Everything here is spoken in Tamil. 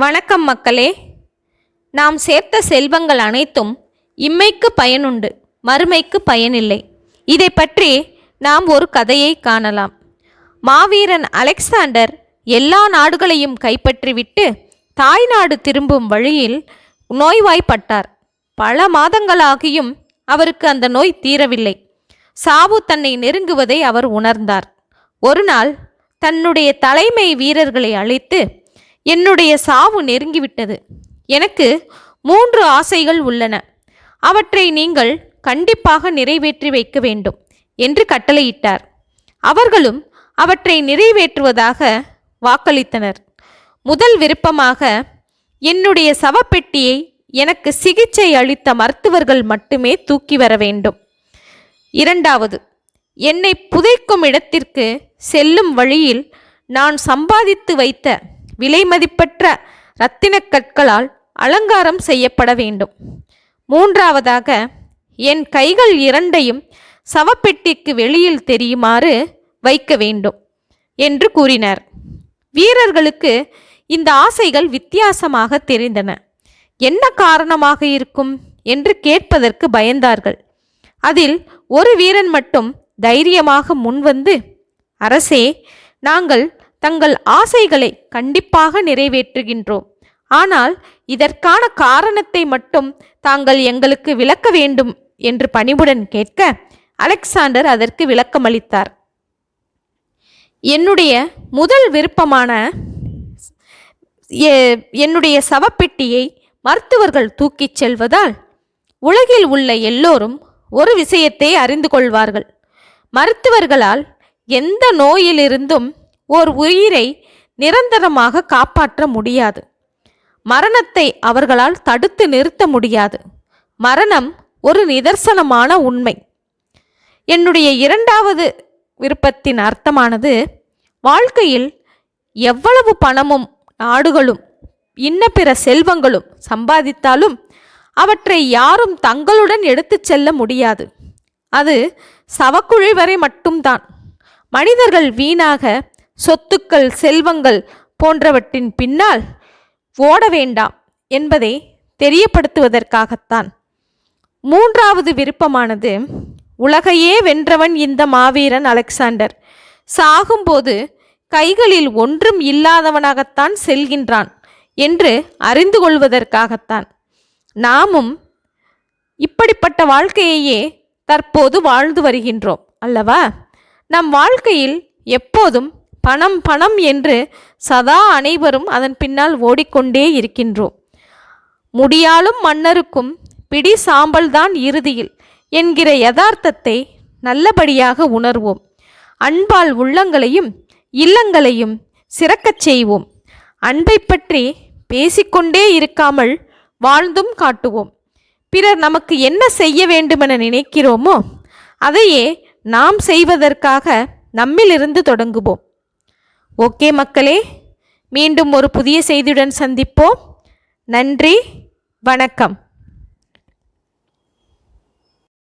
வணக்கம் மக்களே. நாம் சேர்த்த செல்வங்கள் அனைத்தும் இம்மைக்கு பயனுண்டு மறுமைக்கு பயனில்லை. இதை பற்றி நாம் ஒரு கதையை காணலாம். மாவீரன் அலெக்சாண்டர் எல்லா நாடுகளையும் கைப்பற்றிவிட்டு தாய் நாடு திரும்பும் வழியில் நோய்வாய்ப்பட்டார். பல மாதங்களாகியும் அவருக்கு அந்த நோய் தீரவில்லை. சாவு தன்னை நெருங்குவதை அவர் உணர்ந்தார். ஒரு நாள் தன்னுடைய தலைமை வீரர்களை அழைத்து என்னுடைய சாவு நெருங்கிவிட்டது. எனக்கு மூன்று ஆசைகள் உள்ளன. அவற்றை நீங்கள் கண்டிப்பாக நிறைவேற்றி வைக்க வேண்டும் என்று கட்டளையிட்டார். அவர்களும் அவற்றை நிறைவேற்றுவதாக வாக்களித்தனர். முதல் விருப்பமாக என்னுடைய சவப்பெட்டியை எனக்கு சிகிச்சை அளித்த மருத்துவர்கள் மட்டுமே தூக்கி வர வேண்டும். இரண்டாவது என்னை புதைக்கும் இடத்திற்கு செல்லும் வழியில் நான் சம்பாதித்து வைத்த விலைமதிப்பற்ற இரத்தின கற்களால் அலங்காரம் செய்யப்பட வேண்டும். மூன்றாவதாக என் கைகள் இரண்டையும் சவப்பெட்டிக்கு வெளியில் தெரியுமாறு வைக்க வேண்டும் என்று கூறினார். வீரர்களுக்கு இந்த ஆசைகள் வித்தியாசமாக தெரிந்தன. என்ன காரணமாக இருக்கும் என்று கேட்பதற்கு பயந்தார்கள். அதில் ஒரு வீரன் மட்டும் தைரியமாக முன்வந்து அரசே நாங்கள் தங்கள் ஆசைகளை கண்டிப்பாக நிறைவேற்றுகின்றோம். ஆனால் இதற்கான காரணத்தை மட்டும் தாங்கள் எங்களுக்கு விளக்க வேண்டும் என்று பணிவுடன் கேட்க அலெக்சாண்டர் அதற்கு விளக்கமளித்தார். என்னுடைய முதல் விருப்பமான என்னுடைய சவப்பெட்டியை மருத்துவர்கள் தூக்கிச் செல்வதால் உலகில் உள்ள எல்லோரும் ஒரு விஷயத்தை அறிந்து கொள்வார்கள். மருத்துவர்களால் எந்த நோயிலிருந்தும் ஓர் உயிரை நிரந்தரமாக காப்பாற்ற முடியாது. மரணத்தை அவர்களால் தடுத்து நிறுத்த முடியாது. மரணம் ஒரு நிதர்சனமான உண்மை. என்னுடைய இரண்டாவது விருப்பத்தின் அர்த்தமானது வாழ்க்கையில் எவ்வளவு பணமும் நாடுகளும் இன்ன பிற செல்வங்களும் சம்பாதித்தாலும் அவற்றை யாரும் தங்களுடன் எடுத்துச் செல்ல முடியாது. அது சவக்குழி வரை மட்டும்தான். மனிதர்கள் வீணாக சொத்துக்கள் செல்வங்கள் போன்றவற்றின் பின்னால் ஓட வேண்டாம் என்பதை தெரியப்படுத்துவதற்காகத்தான். மூன்றாவது விருப்பமானது உலகையே வென்றவன் இந்த மாவீரன் அலெக்சாண்டர். சாகும்போது கைகளில் ஒன்றும் இல்லாதவனாகத்தான் செல்கின்றான் என்று அறிந்து கொள்வதற்காகத்தான். நாமும் இப்படிப்பட்ட வாழ்க்கையையே தற்போது வாழ்ந்து வருகின்றோம் அல்லவா? நம் வாழ்க்கையில் எப்போதும் பணம் பணம் என்று சதா அனைவரும் அதன் பின்னால் ஓடிக்கொண்டே இருக்கின்றோம். முடியாலும் மன்னருக்கும் பிடி சாம்பல்தான் இறுதியில் என்கிற யதார்த்தத்தை நல்லபடியாக உணர்வோம். அன்பால் உள்ளங்களையும் இல்லங்களையும் சிறக்கச் செய்வோம். அன்பை பற்றி பேசிக்கொண்டே இருக்காமல் வாழ்ந்தும் காட்டுவோம். பிறர் நமக்கு என்ன செய்ய வேண்டுமென நினைக்கிறோமோ அதையே நாம் செய்வதற்காக நம்மிலிருந்து தொடங்குவோம். ஓகே மக்களே மீண்டும் ஒரு புதிய செய்தியுடன் சந்திப்போம். நன்றி வணக்கம்.